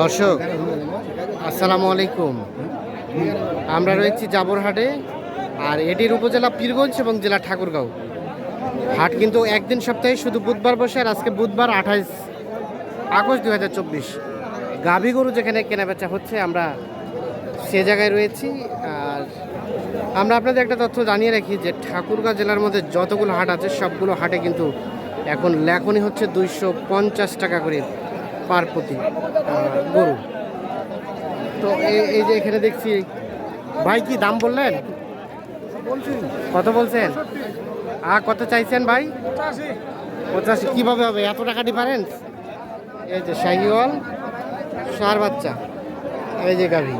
দর্শক, আসসালামু আলাইকুম। আমরা রয়েছি জাবরহাটে, আর এটির উপজেলা পীরগঞ্জ এবং জেলা ঠাকুরগাঁও। হাট কিন্তু একদিন সপ্তাহে শুধু বুধবার বসে, আর আজকে বুধবার আঠাইশ আগস্ট দু হাজার চব্বিশ। গাভী গরু যেখানে কেনাবেচা হচ্ছে, আমরা সে জায়গায় রয়েছি। আর আমরা আপনাদের একটা তথ্য জানিয়ে রাখি যে ঠাকুরগাঁও জেলার মধ্যে যতগুলো হাট আছে, সবগুলো হাটে কিন্তু এখন লেখনি হচ্ছে দুইশো পঞ্চাশ টাকা করে পার প্রতি গরু। তো এই যে এখানে দেখছি, ভাই কি দাম বললেন? কত বলছেন? আর কত চাইছেন ভাই? পঁচাশি। কীভাবে হবে? এত টাকা ডিফারেন্স এই যে শাহিওয়াল, সার বাচ্চা, এই যে গাভি।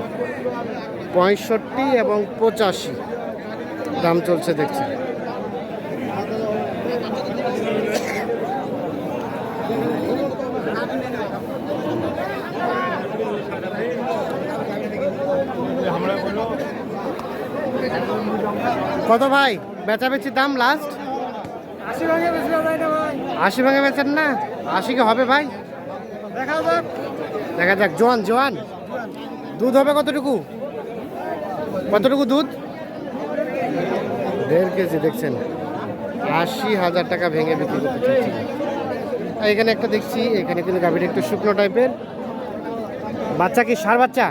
পঁয়ষট্টি এবং পঁচাশি। দাম চলছে দেখছি। কত ভাই? বেচাবেচির দাম লাস্ট আশি ভাঙে বেচেন না? আশি কি হবে ভাই? দেখা যাক। জোয়ান জোয়ান। দুধ হবে কতটুকু? কতটুকু দুধ? দেড় কেজি দেখছেন। আশি হাজার টাকা ভেঙে বিক্রি করতে চাচ্ছি এখানে একটা দেখছি এখানে কিন্তু গাভীটা একটু শুকনো টাইপের। বাচ্চা কি? সার বাচ্চা?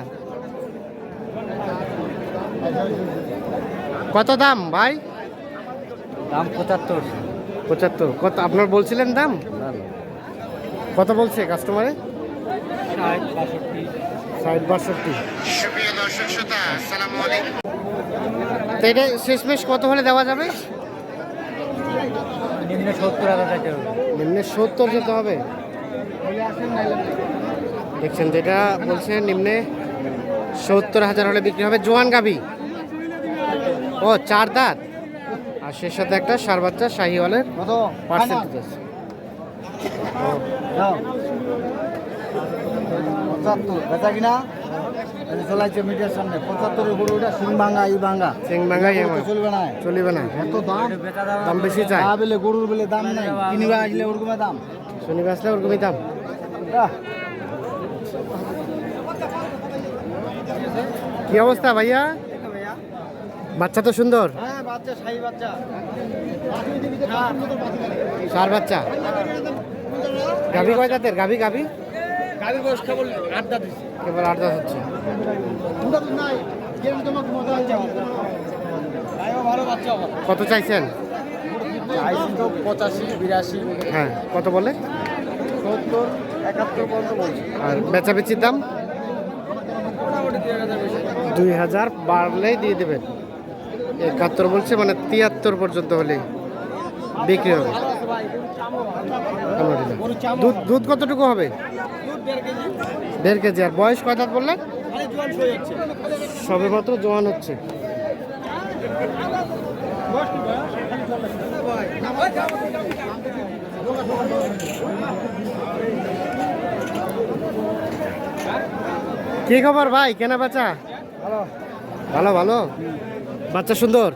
কত দাম ভাই? দাম পঁচাত্তর। পঁচাত্তর। কত আপনার বলছিলেন দাম? কত বলছে কাস্টমারে ষাট বাষট্টি। তো এটা শেষমেশ কত হলে দেওয়া যাবে? নিম্ন সত্তর হাজার টাকা হবে। নিম্নে সত্তর যেতে হবে? দেখছেন যেটা বলছে নিম্নে সত্তর হাজার হলে বিক্রি হবে জোয়ান গাবি ও চার দাঁত। আর সে সাথে একটা সার বাচ্চা শাহিওয়ালের পার্সেন্টেজ আছে। পঁচাত্তর বেচা কিনা? চলাইছে মিডিয়ার সামনে পঁচাত্তরের গরু ওটা ই ভাঙ্গা। চলবে না। চলিবে না। এত দাম? দাম বেশি চাই। যা বেলে গরুর বেলে দাম নাই। কিনবা আসলে দাম। শনিবার আসলে ওরকমই দাম। কি অবস্থা ভাইয়া? বাচ্চা তো সুন্দর? হ্যাঁ বাচ্চা সার বাচ্চা। গাভি কয় জাতের? গাভি গাভি? বয়স কেবল আট দাঁত হচ্ছে। কত চাইছেন? পঁচাশি বিরাশি। হ্যাঁ কত বলে? সত্তর একাত্তর পর্যন্ত আর বেচাবেচির দাম? দুই হাজার বেশি। দুই হাজার বাড়লেই দিয়ে দেবেন। একাত্তর বলছে মানে তিয়াত্তর পর্যন্ত হলে বিক্রি হবে। দুধ দুধ কতটুকু হবে? দেড় কেজি। আর বয়স কয় বললেন? সবে মাত্র জোয়ান হচ্ছে। কি খবর ভাই? কেনা বেচা? ভালো ভালো? বাচ্চা সুন্দর?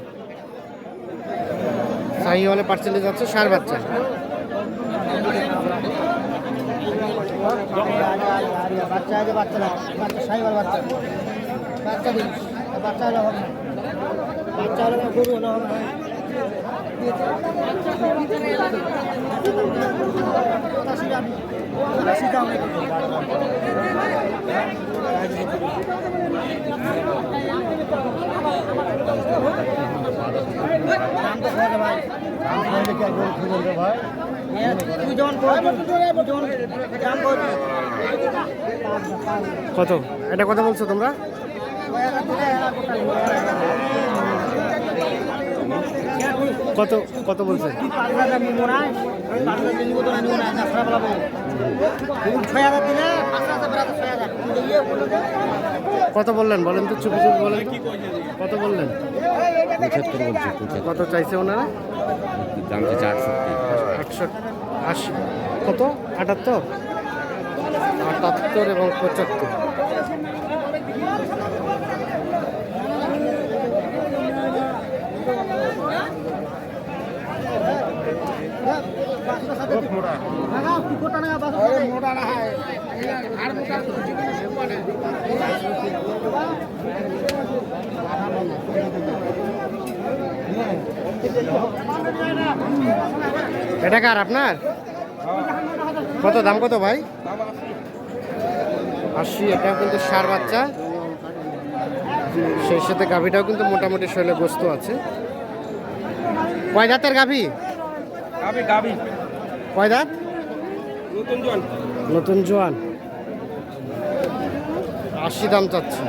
শাহি হলে পার্সেলে যাচ্ছে সার বাচ্চা। বাচ্চা আছে বাচ্চা না বাচ্চা সাইবার বাচ্চা বাচ্চা দিন বাচ্চা হলে হবে না বাচ্চা হলে না, গরু হলে হবে না তুই যেমন করবি, তুই যেমন দাম করবি। কত? এটা কথা বলছো তোমরা? কত কত বলছে? কত বললেন? বলেন তো, চুপি চুপি বলেন কত বললেন? কত চাইছে ওনারা? দাম আটষট্টি আশি। কত? আটাত্তর? আটাত্তর এবং পঁচাত্তর বাসুর সাথে টাকা কুকুর টাকা বাসুর সাথে মোটা না হয় আর মোটা এটা কার আপনার? কত দাম কত ভাই? আশি এটা কিন্তু সার বাচ্চা। সেই সাথে গাভীটাও কিন্তু মোটামুটি শরীরে গোস্ত আছে। কয় দাঁতের গাভী? গাবি গাবি। কয় দাঁত? নতুন জোয়ান। নতুন জোয়ান। আশি দাম চাচ্ছে।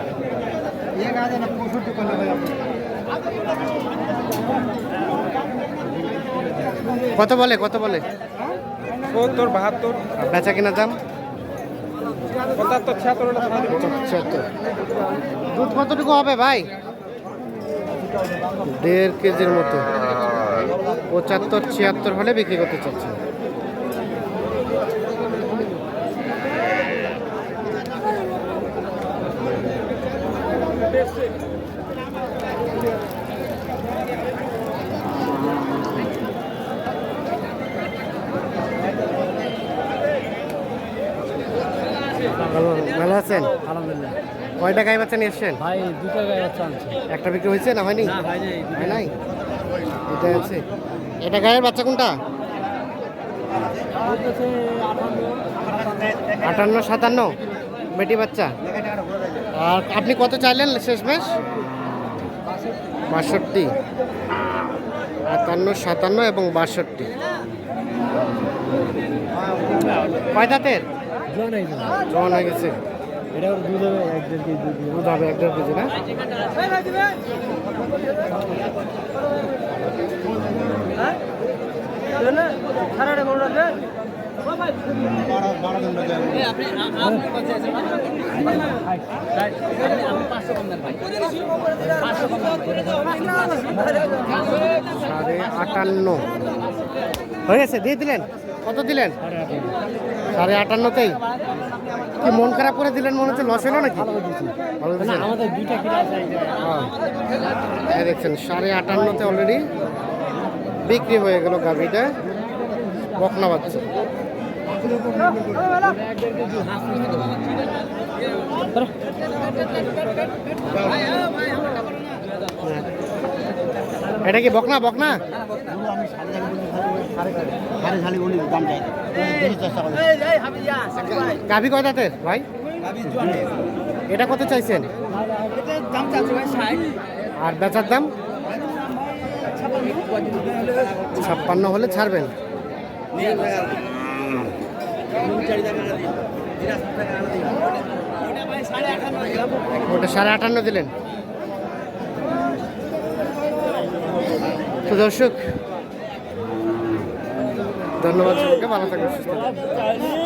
কত বলে কত বলে? সত্তর বাহাত্তর। বেচা কিনা দাম? পঁচাত্তর ছিয়াত্তর ছিয়াত্তর দুধ কতটুকু হবে ভাই? দেড় কেজির মতো। পঁচাত্তর ছিয়াত্তর হলে বিক্রি করতে চাচ্ছে। ভালো ভালো আছেন? আলহামদুলিল্লাহ। কয়টা গাই বাচ্চা নিয়ে এসছেন ভাই দুটো একটা বিক্রি হয়েছে না হয়নি? না হয় নাই এটা আছে। এটা গায়ের বাচ্চা কোনটা? আটান্ন সাতান্ন। বেটি বাচ্চা। আর আপনি কত চাইলেন শেষ মাস বাষট্টি। আটান্ন সাতান্ন এবং বাষট্টি। কয় দাঁতের? জমা হয়ে গেছে। দুধ হবে এক দেড় কেজি। দুধ সারাটা কোনো রাখবে সাড়ে আটান্ন হয়ে গেছে দিয়ে দিলেন? কত দিলেন? সাড়ে আটান্নতেই? কি মন খারাপ করে দিলেন মনে হচ্ছে লস হলো নাকি? হ্যাঁ। দেখছেন সাড়ে আটান্নতে অলরেডি বিক্রি হয়ে গেল গাভিটা। বকনা বাচ্চা। এটা কি বকনা বকনা? গাভি কয় দাঁতের ভাই? এটা কত চাইছেন? দাম চাচ্ছে ভাই আর বেচার দাম? ছাপ্পান্ন হলে ছাড়বেন ওটা সাড়ে আটান্ন দিলেন তো দর্শক ধন্যবাদ সবাইকে ভালো থাকবেন।